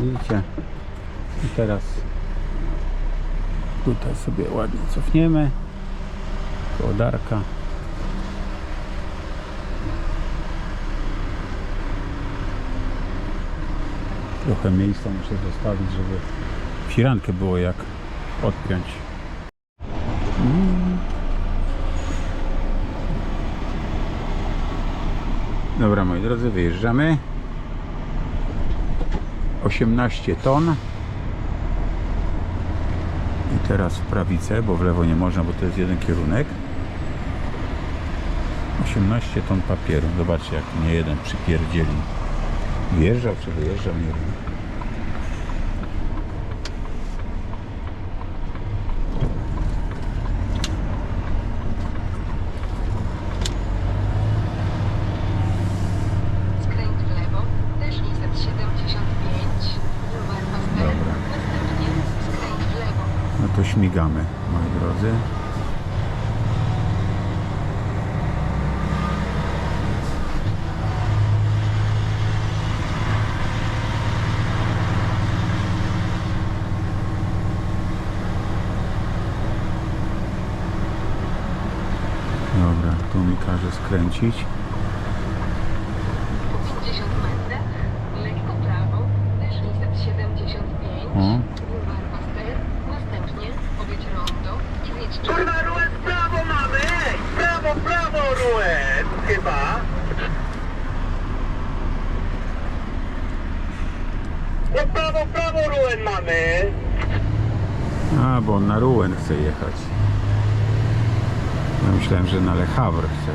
Widzicie? I teraz tutaj sobie ładnie cofniemy. Kołodarka. Trochę miejsca muszę zostawić, żeby firankę było jak odpiąć. Dobra moi drodzy, wyjeżdżamy. 18 ton. I teraz w prawicę, bo w lewo nie można, bo to jest jeden kierunek. 18 ton papieru. Zobaczcie jak nie jeden przypierdzieli. Wjeżdżał czy wyjeżdżał, nie wiem. Skręć w lewo, też 675, numer Pastel, Dobra. następnie skręć w lewo. No to śmigamy, moi drodzy. Dobra, tu mi każe skręcić. Po 50 metrach, lekko prawo, też 675, O. numer Pastel, następnie powiedz rondo i zjedź czas. Kurwa, Ruet, prawo mamy! Ej, prawo, prawo, Ruet! Chyba. No prawo, prawo, Ruet mamy! A, bo on na Rouen chce jechać. Ja myślałem, że na Le Havre chce.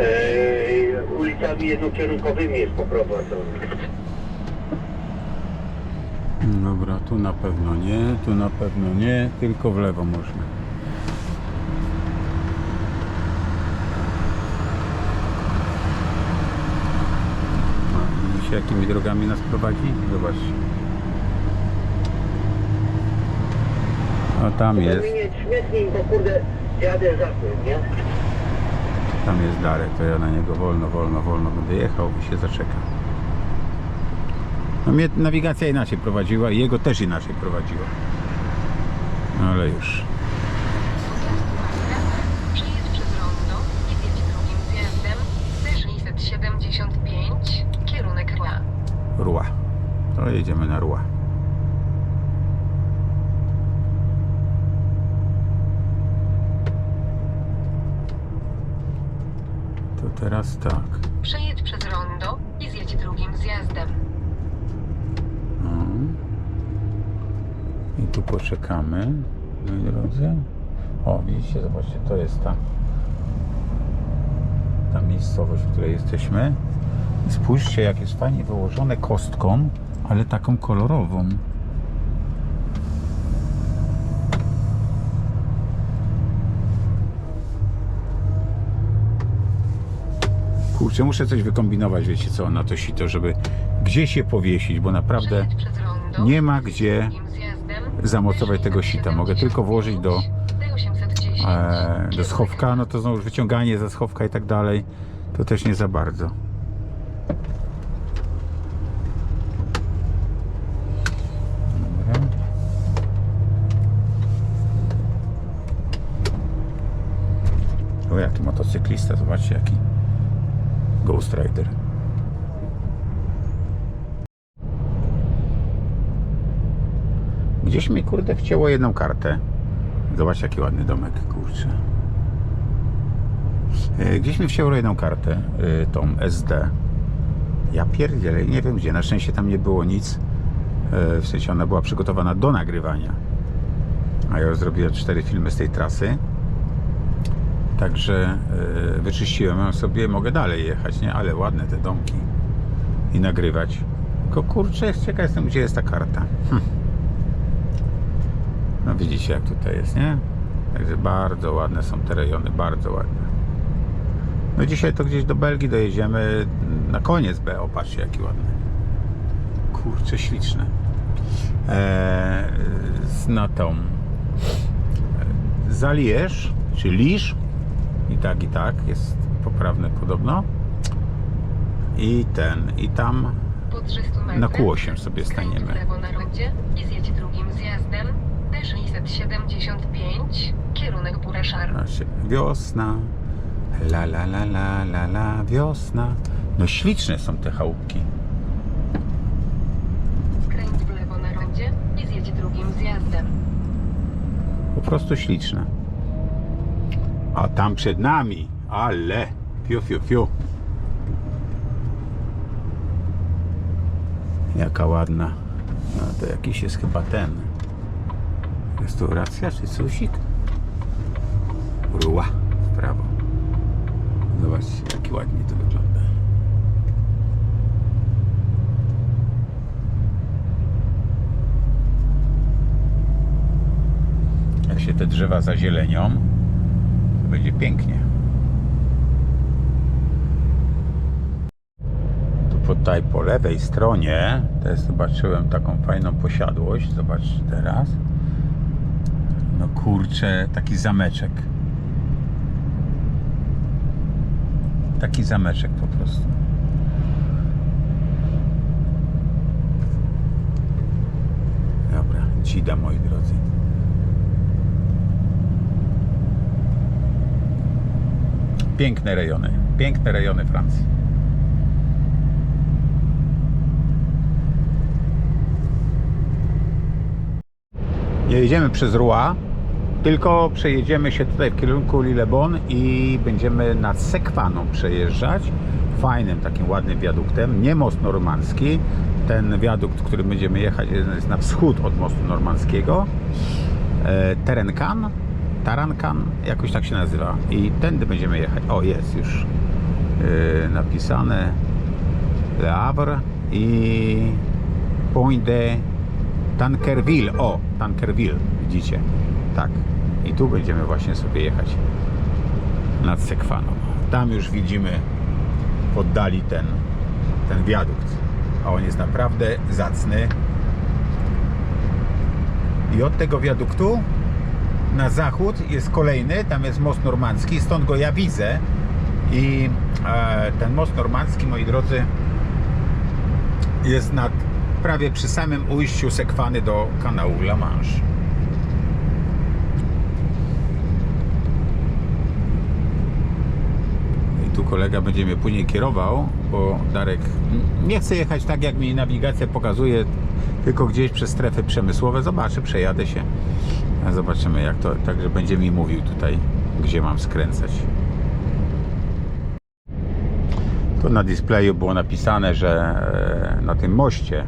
Ej, ulicami jednokierunkowymi jest poprowadzony. Dobra, tu na pewno nie, tu na pewno nie, tylko w lewo można. A, Widzicie jakimi drogami nas prowadzi? Zobaczcie. O tam jest, śmietnik, bo kurde, jadę za tym, nie? tam jest Darek, to ja na niego wolno, wolno, wolno będę jechał i się zaczeka. No mnie nawigacja inaczej prowadziła i jego też inaczej prowadziła. No ale już. Przejedź przez rondo i zjedź drugim zjazdem, też 675, kierunek Rła. Rua. To jedziemy na Rua. To teraz tak. Przejedź przez rondo i zjedź drugim zjazdem. No. I tu poczekamy, moi drodzy. O, widzicie, zobaczcie, to jest ta, ta miejscowość, w której jesteśmy. I spójrzcie, jak jest fajnie wyłożone kostką, ale taką kolorową. Kurczę, muszę coś wykombinować, wiecie co, na to sito, żeby gdzieś je powiesić, bo naprawdę nie ma gdzie zamocować tego sita. Mogę tylko włożyć do, 810, e, do schowka, no to znowu wyciąganie ze schowka i tak dalej, to też nie za bardzo. O, jaki motocyklista, zobaczcie jaki Ghost Rider. Gdzieś mi kurde wcięło jedną kartę. Zobacz jaki ładny domek, kurczę. E, Gdzieś mi wcięło jedną kartę, e, tą SD. Ja pierdzielę, nie wiem gdzie. Na szczęście tam nie było nic. E, W sensie ona była przygotowana do nagrywania. A ja zrobiłem cztery filmy z tej trasy. Także wyczyściłem ją sobie, mogę dalej jechać, nie? Ale ładne te domki. I nagrywać. Tylko kurczę, ciekaw jestem, gdzie jest ta karta. Hm. No widzicie jak tutaj jest, nie? Także bardzo ładne są te rejony, bardzo ładne. No dzisiaj to gdzieś do Belgii dojedziemy na koniec B. O, patrzcie jaki ładny. Kurczę, śliczne. Eee, z- na tą e, Zalierz, czy Lisz i tak, i tak, jest poprawne podobno. I ten, i tam Pod 300 metrów. Na Q8 sobie staniemy. i zjedź drugim zjazdem. D675, kierunek Buraszar. Wiosna, la la la la la la, wiosna. No śliczne są te chałupki. Skręć w lewo na rondzie i zjedź drugim zjazdem. Po prostu śliczne. A tam przed nami, ale fiu fiu fiu. Jaka ładna. No to jakiś jest chyba ten. Restauracja czy cusik? Ruła w prawo. Zobaczcie, jaki ładnie to wygląda. Jak się te drzewa zazielenią, to będzie pięknie. Tu tutaj po lewej stronie też zobaczyłem taką fajną posiadłość. Zobaczcie teraz. No kurczę, taki zameczek. Taki zameczek po prostu. Dobra, dzida moi drodzy. Piękne rejony. Piękne rejony Francji. Jedziemy przez Rouen, tylko przejedziemy się tutaj w kierunku Lillebon i będziemy nad Sekwaną przejeżdżać. Fajnym, takim ładnym wiaduktem, nie most normandzki. Ten wiadukt, który będziemy jechać, jest na wschód od mostu normandzkiego. E, Terenkan, Tarankan, jakoś tak się nazywa. I tędy będziemy jechać. O, jest już e, napisane Le Havre i Point de Tankerville. O, Tankerville, widzicie? Tak. I tu będziemy właśnie sobie jechać nad Sekwaną. Tam już widzimy w oddali ten, ten wiadukt. A on jest naprawdę zacny. I od tego wiaduktu na zachód jest kolejny, tam jest most normandzki, stąd go ja widzę. I e, ten most normandzki, moi drodzy, jest nad, prawie przy samym ujściu Sekwany do kanału La Manche. I tu kolega będzie mnie później kierował, bo Darek nie chce jechać tak, jak mi nawigacja pokazuje, tylko gdzieś przez strefy przemysłowe. Zobaczę, przejadę się. Zobaczymy, jak to. Także będzie mi mówił tutaj, gdzie mam skręcać. Tu na displeju było napisane, że e, na tym moście,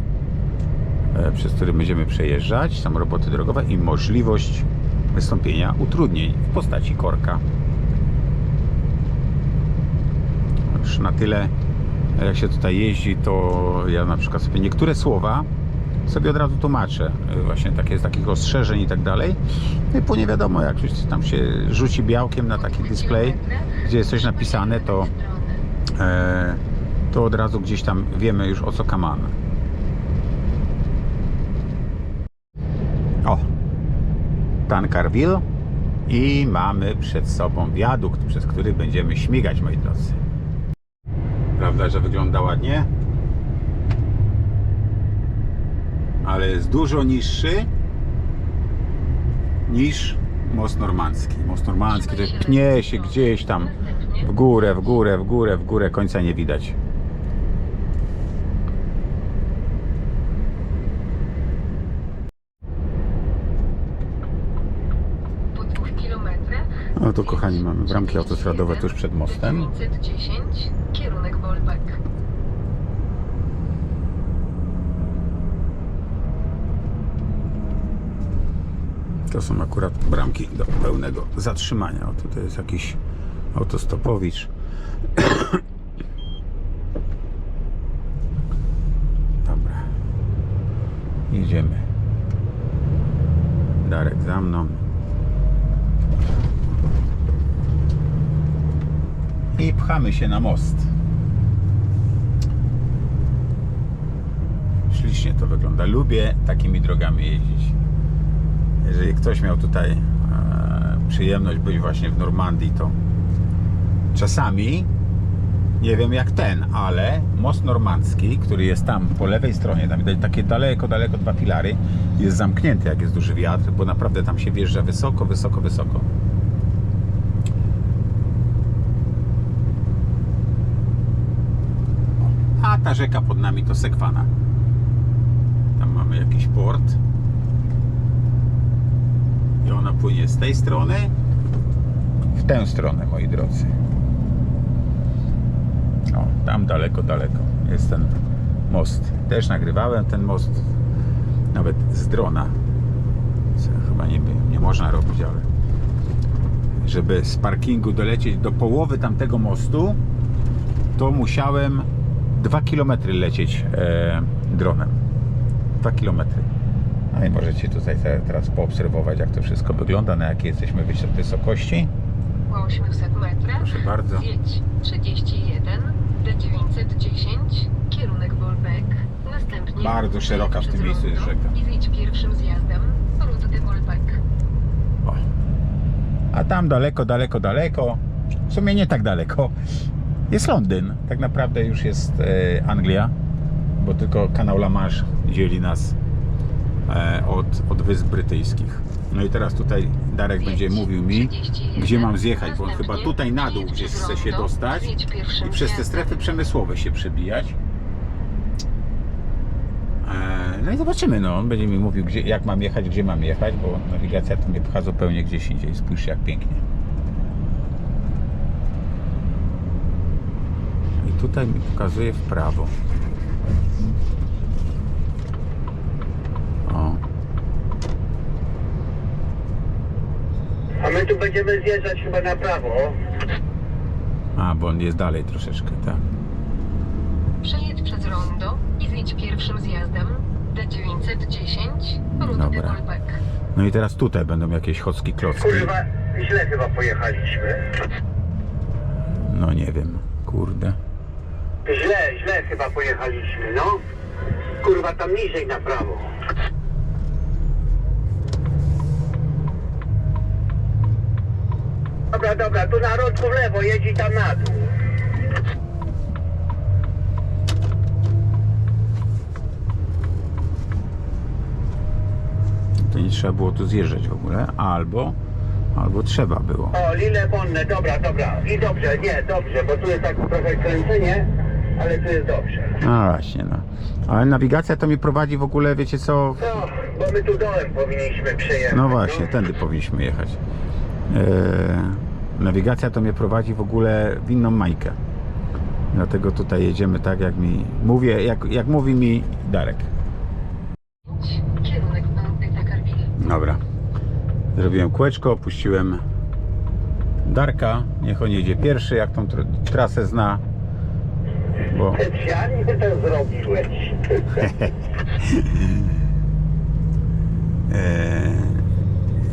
e, przez który będziemy przejeżdżać, są roboty drogowe i możliwość wystąpienia utrudnień w postaci korka. Już na tyle, jak się tutaj jeździ, to ja na przykład sobie niektóre słowa sobie od razu tłumaczę. E, Właśnie takie z takich ostrzeżeń i tak dalej. No I później wiadomo, jak już tam się rzuci białkiem na taki display, gdzie jest coś napisane, to e, to od razu gdzieś tam wiemy już o co kaman. O! Tancarville i mamy przed sobą wiadukt, przez który będziemy śmigać, moi drodzy. Prawda, że wygląda ładnie? Ale jest dużo niższy niż most normandzki. Most normandzki to pnie się gdzieś tam w górę, w górę, w górę, w górę, końca nie widać. No tu kochani mamy bramki autostradowe tuż przed mostem. 910, kierunek Wolbek. To są akurat bramki do pełnego zatrzymania. O, tutaj jest jakiś autostopowicz. Dobra. Jedziemy. Darek za mną. I pchamy się na most. Ślicznie to wygląda. Lubię takimi drogami jeździć. Jeżeli ktoś miał tutaj e, przyjemność być właśnie w Normandii, to czasami Nie wiem jak ten, ale most normandzki, który jest tam po lewej stronie, tam widać takie daleko, daleko dwa filary, jest zamknięty jak jest duży wiatr, bo naprawdę tam się wjeżdża wysoko, wysoko, wysoko. A ta rzeka pod nami to Sekwana. Tam mamy jakiś port. I ona płynie z tej strony w tę stronę, moi drodzy. O, tam daleko, daleko jest ten most. Też nagrywałem ten most, nawet z drona. Co chyba nie, nie można robić, ale żeby z parkingu dolecieć do połowy tamtego mostu, to musiałem 2 km lecieć e, dronem. 2 km. No i możecie tutaj te- teraz poobserwować, jak to wszystko wygląda, na jakiej jesteśmy wys- wysokości. Po 800 metrach Proszę bardzo. zjedź 31 D910 kierunek Bolbek. Następnie Bardzo szeroka w tym miejscu jest rzeka. I zjedź pierwszym zjazdem Route de Bolbek. O. A tam daleko, daleko, daleko, w sumie nie tak daleko, jest Londyn. Tak naprawdę już jest e, Anglia, bo tylko kanał La Manche dzieli nas e, od, od Wysp Brytyjskich. No i teraz tutaj Darek będzie mówił mi, gdzie mam zjechać, bo on chyba tutaj na dół gdzieś chce się dostać i przez te strefy przemysłowe się przebijać. E, No i zobaczymy, no. On będzie mi mówił, gdzie, jak mam jechać, gdzie mam jechać, bo nawigacja to mnie pcha zupełnie gdzieś indziej. Spójrzcie, jak pięknie. Tutaj mi pokazuje w prawo. O, A my tu będziemy zjeżdżać chyba na prawo. a, bo on jest dalej troszeczkę, tak. Przejedź przez rondo i zjedź pierwszym zjazdem D910 Route de Dobra. Bolbek. No i teraz tutaj będą jakieś chocki klocki. Kurwa, źle chyba pojechaliśmy. No nie wiem, kurde. Źle, źle chyba pojechaliśmy, no. Kurwa, tam niżej na prawo. Dobra, dobra, tu na rodku w lewo, jedź i tam na dół. To nie trzeba było tu zjeżdżać w ogóle, albo, albo trzeba było. O, Lille Bonne, dobra, dobra. I dobrze, nie, dobrze, bo tu jest tak trochę kręcenie, ale tu jest dobrze. No właśnie, no. Ale nawigacja to mi prowadzi w ogóle, wiecie co? No, bo my tu dołem powinniśmy przejechać. No właśnie, tędy powinniśmy jechać. Eee, nawigacja to mnie prowadzi w ogóle w inną majkę. Dlatego tutaj jedziemy tak, jak mi mówię, jak, jak mówi mi Darek. Kierunek. Dobra. Zrobiłem kółeczko, opuściłem Darka. Niech on jedzie pierwszy, jak tą tr- trasę zna. Bo Specjalnie to zrobiłeś. Eee,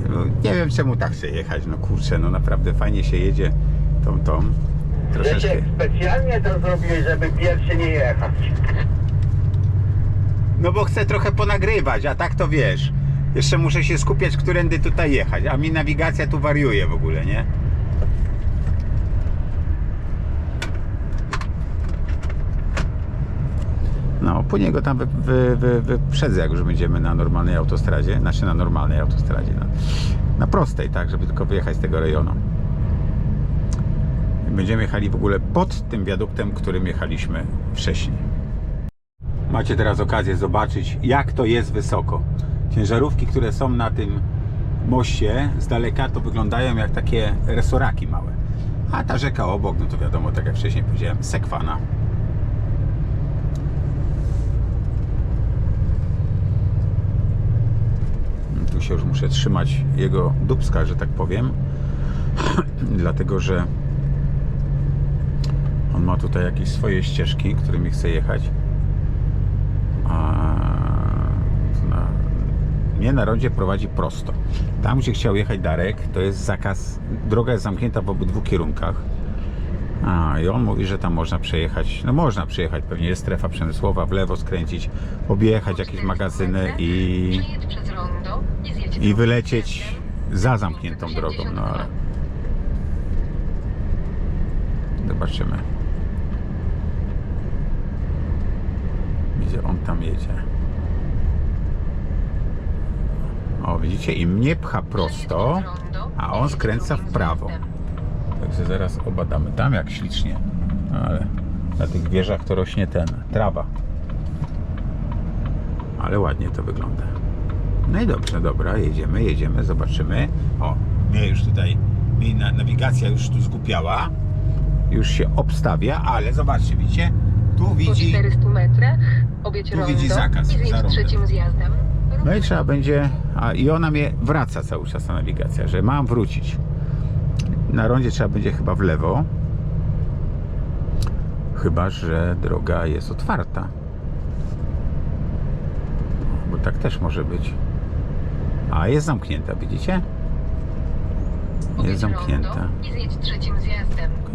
no, nie wiem czemu tak chce jechać, no kurczę, no naprawdę fajnie się jedzie tą tą troszeczkę. Wiecie, specjalnie to zrobiłeś, żeby pierwszy nie jechać. No bo chcę trochę ponagrywać, a tak to wiesz. Jeszcze muszę się skupiać, którędy tutaj jechać, a mi nawigacja tu wariuje w ogóle, nie? No, po niego tam wy, wy, wy, wyprzedzę, jak już będziemy na normalnej autostradzie, znaczy na normalnej autostradzie, na, na prostej, tak, żeby tylko wyjechać z tego rejonu. Będziemy jechali w ogóle pod tym wiaduktem, którym jechaliśmy wcześniej. Macie teraz okazję zobaczyć, jak to jest wysoko. Ciężarówki, które są na tym moście, z daleka to wyglądają jak takie resoraki małe. A ta rzeka obok, no to wiadomo, tak jak wcześniej powiedziałem, Sekwana. Tu się już muszę trzymać jego dubska, że tak powiem. Dlatego, że on ma tutaj jakieś swoje ścieżki, którymi chce jechać. A na, nie na rondzie prowadzi prosto. Tam, gdzie chciał jechać Darek, to jest zakaz. Droga jest zamknięta w obydwu kierunkach. A, i on mówi, że tam można przejechać. No można przejechać, pewnie jest strefa przemysłowa, w lewo skręcić, objechać jakieś magazyny i, i wylecieć za zamkniętą drogą, no ale zobaczymy. Gdzie on tam jedzie? O, widzicie? I mnie pcha prosto, a on skręca w prawo. Także zaraz obadamy. Tam jak ślicznie. No, ale na tych wieżach to rośnie ten, trawa. Ale ładnie to wygląda. No i dobrze, dobra, jedziemy, jedziemy, zobaczymy. O, mnie już tutaj, na, nawigacja już tu zgupiała. Już się obstawia, ale zobaczcie, widzicie? Tu Po widzi 400 metrach objedź Tu widzi zakaz, i zjedź trzecim zjazdem. No i trzeba będzie, a i ona mnie wraca cały czas ta nawigacja, że mam wrócić. Na rondzie trzeba będzie chyba w lewo. Chyba, że droga jest otwarta. Bo tak też może być. A jest zamknięta, widzicie? Jest zamknięta.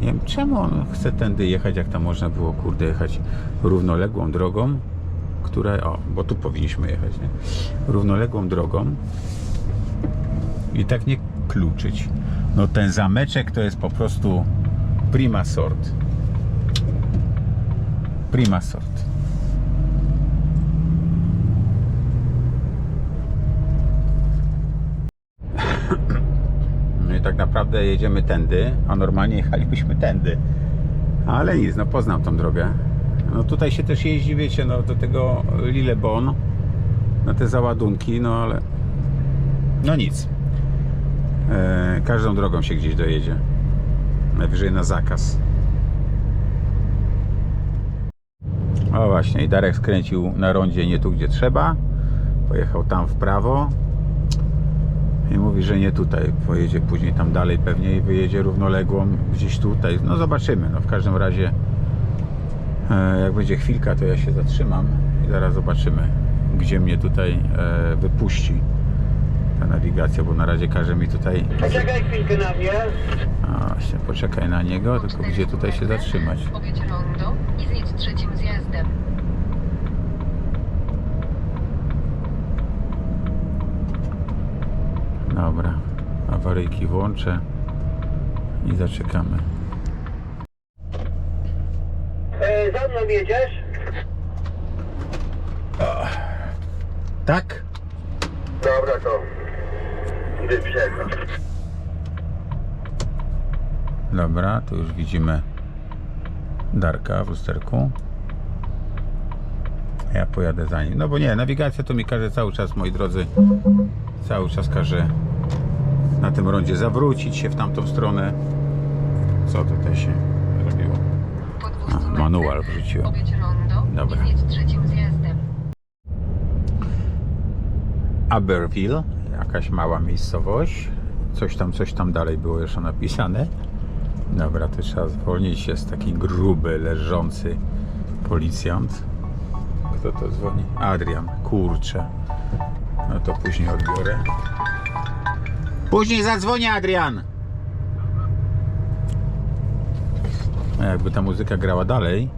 Nie wiem czemu on chce tędy jechać, jak tam można było, kurde, jechać równoległą drogą, która, o, bo tu powinniśmy jechać, nie? Równoległą drogą i tak nie kluczyć. No ten zameczek to jest po prostu prima sort. Prima sort. Tak naprawdę jedziemy tędy, a normalnie jechalibyśmy tędy. Ale nic, no poznam tą drogę. No tutaj się też jeździ, wiecie, no do tego Lillebon, na te załadunki, no ale no nic. E, każdą drogą się gdzieś dojedzie. Najwyżej na zakaz. O właśnie, i Darek skręcił na rondzie nie tu, gdzie trzeba. Pojechał tam w prawo. I mówi, że nie tutaj. Pojedzie później tam dalej pewnie i wyjedzie równoległą gdzieś tutaj. No zobaczymy. No w każdym razie e, jak będzie chwilka, to ja się zatrzymam i zaraz zobaczymy, gdzie mnie tutaj e, wypuści ta nawigacja, bo na razie każe mi tutaj. Poczekaj chwilkę na mnie. A właśnie, poczekaj na niego, tylko gdzie 400 tutaj się zatrzymać. Rondo i zjedź trzecim zjazdem. Dobra, awaryjki włączę i zaczekamy. E, za mną jedziesz? Tak? Dobra, to wyprzedzam. Dobra, tu już widzimy Darka w lusterku. Ja pojadę za nim. No bo nie, nawigacja to mi każe cały czas, moi drodzy, cały czas każe na tym rondzie zawrócić się w tamtą stronę. Co tutaj się robiło? Po 200 A, manual wrzuciłem. Dobra. Aberville, jakaś mała miejscowość. Coś tam, coś tam dalej było jeszcze napisane. Dobra, to trzeba zwolnić. Jest taki gruby, leżący policjant. Kto to dzwoni? Adrian, kurczę. No to później odbiorę. Później zadzwonię, Adrian! A jakby ta muzyka grała dalej,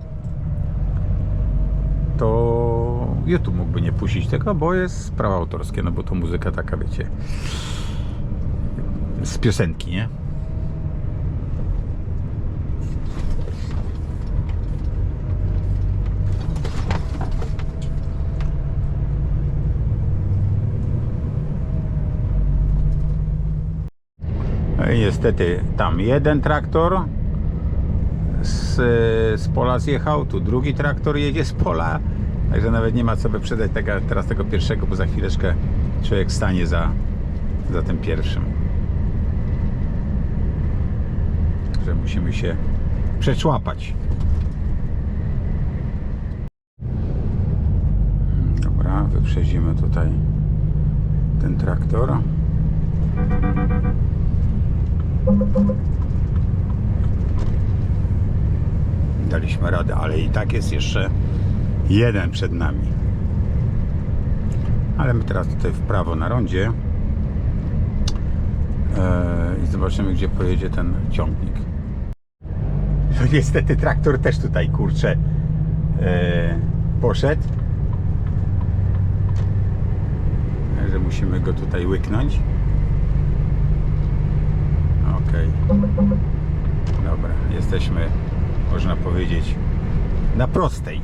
to YouTube mógłby nie puścić tego, bo jest prawa autorskie, no bo to muzyka taka, wiecie, z piosenki, nie? Niestety tam jeden traktor z, z pola zjechał, tu drugi traktor jedzie z pola, także nawet nie ma co wyprzedzać tego, teraz tego pierwszego, bo za chwileczkę człowiek stanie za, za tym pierwszym. Że musimy się przeczłapać. Dobra, wyprzedzimy tutaj ten traktor. Daliśmy radę, ale i tak jest jeszcze jeden przed nami. Ale my teraz tutaj w prawo na rondzie Eee, i zobaczymy, gdzie pojedzie ten ciągnik. No niestety traktor też tutaj kurczę eee, poszedł. Także musimy go tutaj łyknąć. Okej. Dobra, jesteśmy, można powiedzieć, na prostej.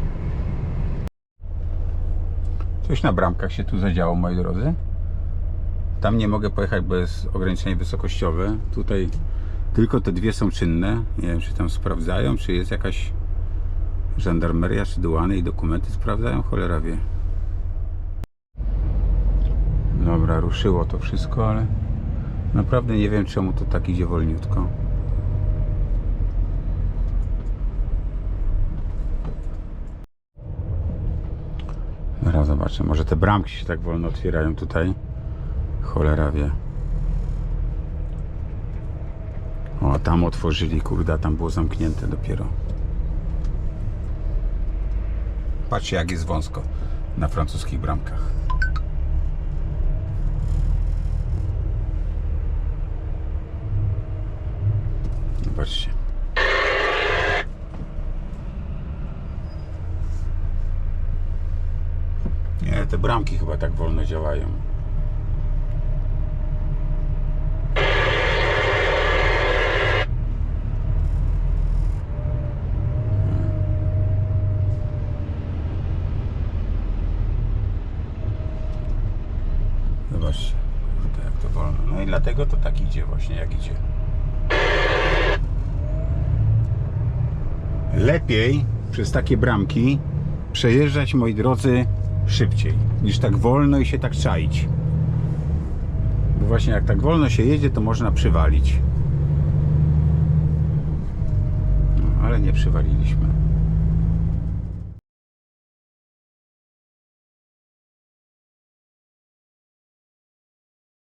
Coś na bramkach się tu zadziało, moi drodzy. Tam nie mogę pojechać, bo jest ograniczenie wysokościowe. Tutaj tylko te dwie są czynne. Nie wiem, czy tam sprawdzają, czy jest jakaś żandarmeria, czy duany i dokumenty sprawdzają. Cholera wie. Dobra, ruszyło to wszystko, ale naprawdę nie wiem, czemu to tak idzie wolniutko. Zaraz zobaczę. Może te bramki się tak wolno otwierają tutaj. Cholera wie. O, tam otworzyli, kurde, a tam było zamknięte dopiero. Patrzcie, jak jest wąsko na francuskich bramkach. Zobaczcie. Nie, te bramki chyba tak wolno działają. Zobaczcie, kurde, jak to wolno. No i dlatego to tak idzie właśnie, jak idzie. Lepiej przez takie bramki przejeżdżać, moi drodzy, szybciej, niż tak wolno i się tak czaić. Bo właśnie jak tak wolno się jedzie, to można przywalić. No, ale nie przywaliliśmy.